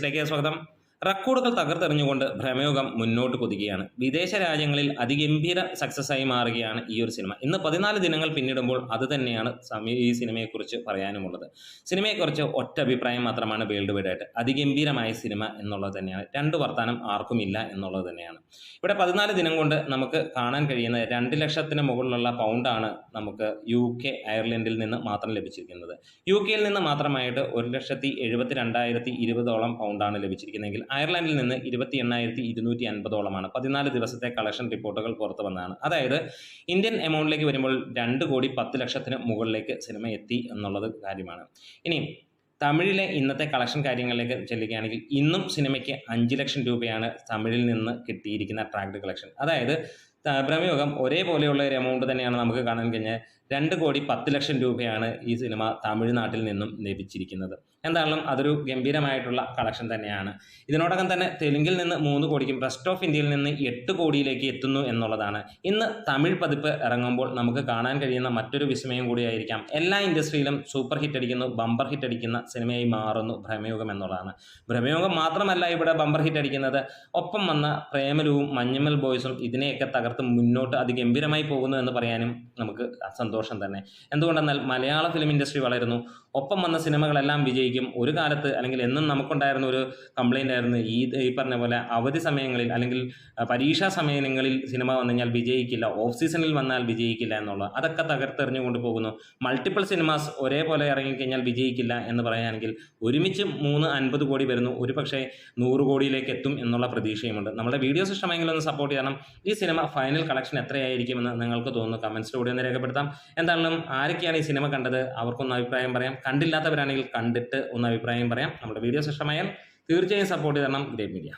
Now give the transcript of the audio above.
ിലേക്ക് സ്വാഗതം. റെക്കോർഡുകൾ തകർത്തെറിഞ്ഞുകൊണ്ട് ഭ്രമയോഗം മുന്നോട്ട് കുതിക്കുകയാണ്. വിദേശ രാജ്യങ്ങളിൽ അതിഗംഭീര സക്സസ്സായി മാറുകയാണ് ഈ ഒരു സിനിമ. ഇന്ന് പതിനാല് ദിനങ്ങൾ പിന്നിടുമ്പോൾ അത് തന്നെയാണ് ഈ സിനിമയെക്കുറിച്ച് പറയാനുമുള്ളത്. സിനിമയെക്കുറിച്ച് ഒറ്റ അഭിപ്രായം മാത്രമാണ് വേൾഡ് വൈഡ് ആയിട്ട് അതിഗംഭീരമായ സിനിമ എന്നുള്ളത് തന്നെയാണ്. രണ്ട് വർത്താനം ആർക്കുമില്ല എന്നുള്ളത് തന്നെയാണ്. ഇവിടെ പതിനാല് ദിനം കൊണ്ട് നമുക്ക് കാണാൻ കഴിയുന്ന രണ്ട് ലക്ഷത്തിന് മുകളിലുള്ള പൗണ്ടാണ് നമുക്ക് യു കെ അയർലൻഡിൽ നിന്ന് മാത്രം ലഭിച്ചിരിക്കുന്നത്. യു കെയിൽ നിന്ന് മാത്രമായിട്ട് ഒരു ലക്ഷത്തി എഴുപത്തി രണ്ടായിരത്തി ഇരുപതോളം പൗണ്ടാണ് ലഭിച്ചിരിക്കുന്നതെങ്കിൽ അയർലൻഡിൽ നിന്ന് ഇരുപത്തി എണ്ണായിരത്തി ഇരുന്നൂറ്റി അൻപതോളമാണ് പതിനാല് ദിവസത്തെ കളക്ഷൻ റിപ്പോർട്ടുകൾ പുറത്തു വന്നതാണ്. അതായത് ഇന്ത്യൻ എമൗണ്ടിലേക്ക് വരുമ്പോൾ രണ്ട് കോടി പത്ത് ലക്ഷത്തിന് മുകളിലേക്ക് സിനിമ എത്തി എന്നുള്ളത് കാര്യമാണ്. ഇനി തമിഴിലെ ഇന്നത്തെ കളക്ഷൻ കാര്യങ്ങളിലേക്ക് ചെല്ലുകയാണെങ്കിൽ ഇന്നും സിനിമയ്ക്ക് അഞ്ച് ലക്ഷം രൂപയാണ് തമിഴിൽ നിന്ന് കിട്ടിയിരിക്കുന്ന ട്രാക്ട് കളക്ഷൻ അതായത് ത- ഒരേപോലെ ഒരേപോലെയുള്ള ഒരു എമൗണ്ട് തന്നെയാണ് നമുക്ക് കാണാൻ കഴിഞ്ഞത്. രണ്ട് കോടി പത്ത് ലക്ഷം രൂപയാണ് ഈ സിനിമ തമിഴ്നാട്ടിൽ നിന്നും ലഭിച്ചിരിക്കുന്നത്. എന്തായാലും അതൊരു ഗംഭീരമായിട്ടുള്ള കളക്ഷൻ തന്നെയാണ്. ഇതിനോടകം തന്നെ തെലുങ്കിൽ നിന്ന് മൂന്ന് കോടിക്കും റെസ്റ്റ് ഓഫ് ഇന്ത്യയിൽ നിന്ന് എട്ട് കോടിയിലേക്ക് എത്തുന്നു എന്നുള്ളതാണ്. ഇന്ന് തമിഴ് പതിപ്പ് ഇറങ്ങുമ്പോൾ നമുക്ക് കാണാൻ കഴിയുന്ന മറ്റൊരു വിസ്മയം കൂടിയായിരിക്കാം. എല്ലാ ഇൻഡസ്ട്രിയിലും സൂപ്പർ ഹിറ്റ് അടിക്കുന്നു ബമ്പർ ഹിറ്റ് അടിക്കുന്ന സിനിമയായി മാറുന്നു ഭ്രമയോഗം എന്നുള്ളതാണ്. ഭ്രമയോഗം മാത്രമല്ല ഇവിടെ ബമ്പർ ഹിറ്റ് അടിക്കുന്നത്. ഒപ്പം വന്ന പ്രേമലുവും മഞ്ഞമ്മൽ ബോയ്സും ഇതിനെയൊക്കെ തകർത്ത് മുന്നോട്ട് അതിഗംഭീരമായി പോകുന്നു എന്ന് പറയാനും നമുക്ക് സന്തോഷം തന്നെ. എന്തുകൊണ്ടെന്നാൽ മലയാള ഫിലിം ഇൻഡസ്ട്രി വളരുന്നു. ഒപ്പം വന്ന സിനിമകളെല്ലാം വിജയിക്കും. ഒരു കാലത്ത് അല്ലെങ്കിൽ എന്നും നമുക്കുണ്ടായിരുന്ന ഒരു കംപ്ലൈന്റ് ആയിരുന്നു ഈ ഈ പറഞ്ഞ പോലെ അവധി സമയങ്ങളിൽ അല്ലെങ്കിൽ പരീക്ഷാ സമയങ്ങളിൽ സിനിമ വന്നു കഴിഞ്ഞാൽ വിജയിക്കില്ല ഓഫ് സീസണിൽ വന്നാൽ വിജയിക്കില്ല എന്നുള്ളത് അതൊക്കെ തകർത്തെറിഞ്ഞുകൊണ്ട് പോകുന്നു. മൾട്ടിപ്പിൾ സിനിമാസ് ഒരേപോലെ ഇറങ്ങിക്കഴിഞ്ഞാൽ വിജയിക്കില്ല എന്ന് പറയുകയാണെങ്കിൽ ഒരുമിച്ച് മൂന്ന് അൻപത് കോടി വരുന്നു. ഒരു പക്ഷേ നൂറ് കോടിയിലേക്ക് എത്തും എന്നുള്ള പ്രതീക്ഷയുമുണ്ട്. നമ്മുടെ വീഡിയോസ് ഇഷ്ടമെങ്കിൽ ഒന്ന് സപ്പോർട്ട് ചെയ്യണം. ഈ സിനിമ ഫൈനൽ കളക്ഷൻ എത്രയായിരിക്കുമെന്ന് നിങ്ങൾക്ക് തോന്നുന്നു. കമൻസിലൂടെ ഒന്ന് രേഖപ്പെടുത്താം. എന്തായാലും ആരൊക്കെയാണ് ഈ സിനിമ കണ്ടത്? അവർക്കൊന്ന് അഭിപ്രായം പറയാം. കണ്ടില്ലാത്തവരാണെങ്കിൽ കണ്ടിട്ട് ഒന്ന് അഭിപ്രായം പറയാം. നമ്മുടെ വീഡിയോ ഇഷ്ടമായാൽ തീർച്ചയായും സപ്പോർട്ട് ചെയ്യണം ഗ്രേറ്റ് മീഡിയ